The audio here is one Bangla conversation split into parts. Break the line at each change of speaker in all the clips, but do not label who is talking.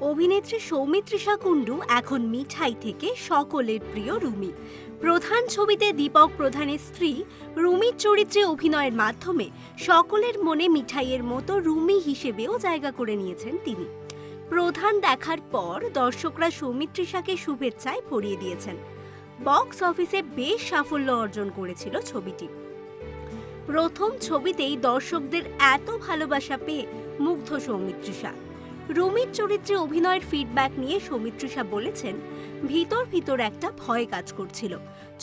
অভিনেত্রী সৌমিত্রিষা কুণ্ডু এখন মিঠাই থেকে সকলের প্রিয় রুমি। প্রধান ছবিতে দীপক প্রধানের স্ত্রী রুমির চরিত্রে অভিনয়ের মাধ্যমে সকলের মনে মিঠাইয়ের মতো রুমি হিসেবেও জায়গা করে নিয়েছেন তিনি। প্রধান দেখার পর দর্শকরা সৌমিত্রিষাকে শুভেচ্ছায় ভরিয়ে দিয়েছেন। বক্স অফিসে বেশ সাফল্য অর্জন করেছিল ছবিটি। প্রথম ছবিতেই দর্শকদের এত ভালোবাসা পেয়ে মুগ্ধ সৌমিত্রিষা। রুমির চরিত্রে অভিনয়ের ফিডব্যাক নিয়ে সৌমিত্রিষা বলেছেন, ভিতর ভিতর একটা ভয় কাজ করছিল।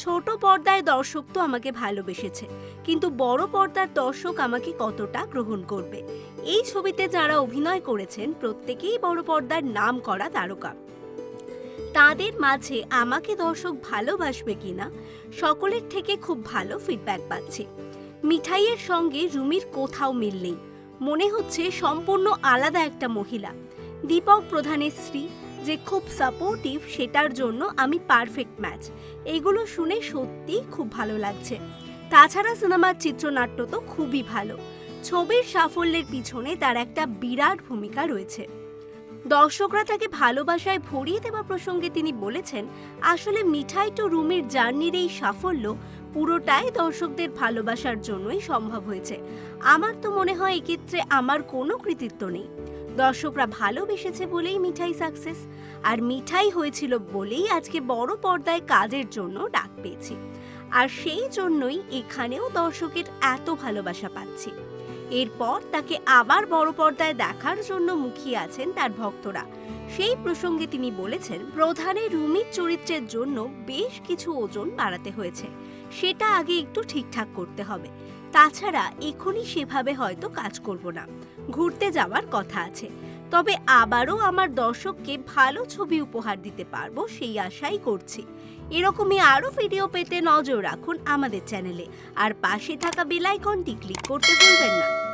ছোট পর্দায় দর্শক তো আমাকে ভালোবেসেছে, কিন্তু বড় পর্দার দর্শক আমাকে কতটা গ্রহণ করবে? এই ছবিতে যারা অভিনয় করেছেন, প্রত্যেকেই বড় পর্দার নাম করা তারকা। তাদের মাঝে আমাকে দর্শক ভালোবাসবে কিনা, সকলের থেকে খুব ভালো ফিডব্যাক পাচ্ছি। মিঠাইয়ের সঙ্গে রুমির কোথাও মিল নেই। মনে হচ্ছে সম্পূর্ণ আলাদা একটা মহিলা। দীপক প্রধানের স্ত্রী, যে খুব সাপোর্টিভ সেটার জন্য আমি পারফেক্ট ম্যাচ এগুলো শুনে সত্যিই খুব ভালো লাগছে। তাছাড়া সিনেমার চিত্রনাট্য তো খুবই ভালো। ছবির সাফল্যের পিছনে তার একটা বিরাট ভূমিকা রয়েছে। দর্শকরা তাকে ভালোবাসায় ভরিয়ে দেওয়া প্রসঙ্গে তিনি বলেছেন, আসলে মিঠাই টু রুমের জার্নির এই সাফল্য, পুরোটাই দর্শকদের ভালোবাসার জন্যই সম্ভব হয়েছে। আমার তো মনে হয় এক্ষেত্রে আমার কোনো কৃতিত্ব নেই। দর্শকরা ভালোবেসেছে বলেই মিঠাই সাকসেস, আর মিঠাই হয়েছিল বলেই আজকে বড় পর্দায় কাজের জন্য ডাক পেয়েছি। আর সেই জন্যই এখানেও দর্শকের এত ভালোবাসা পাচ্ছি। এরপর তাকে আবার বড় পর্দায় দেখার জন্য মুখিয়ে আছেন তার ভক্তরা। সেই প্রসঙ্গে তিনি বলেছেন, প্রধানে রুমির চরিত্রের জন্য বেশ কিছু ওজন বাড়াতে হয়েছে। সেটা আগে একটু ঠিকঠাক করতে হবে। তাছাড়া এখনই সেভাবে হয়তো কাজ করব না। ঘুরতে যাওয়ার কথা আছে। তবে আবারও আমার দর্শককে ভালো ছবি উপহার দিতে পারব সেই আশাই করছি। এরকমই আরও ভিডিও পেতে নজর রাখুন আমাদের চ্যানেলে আর পাশে থাকা বেল আইকনটি ক্লিক করতে ভুলবেন না।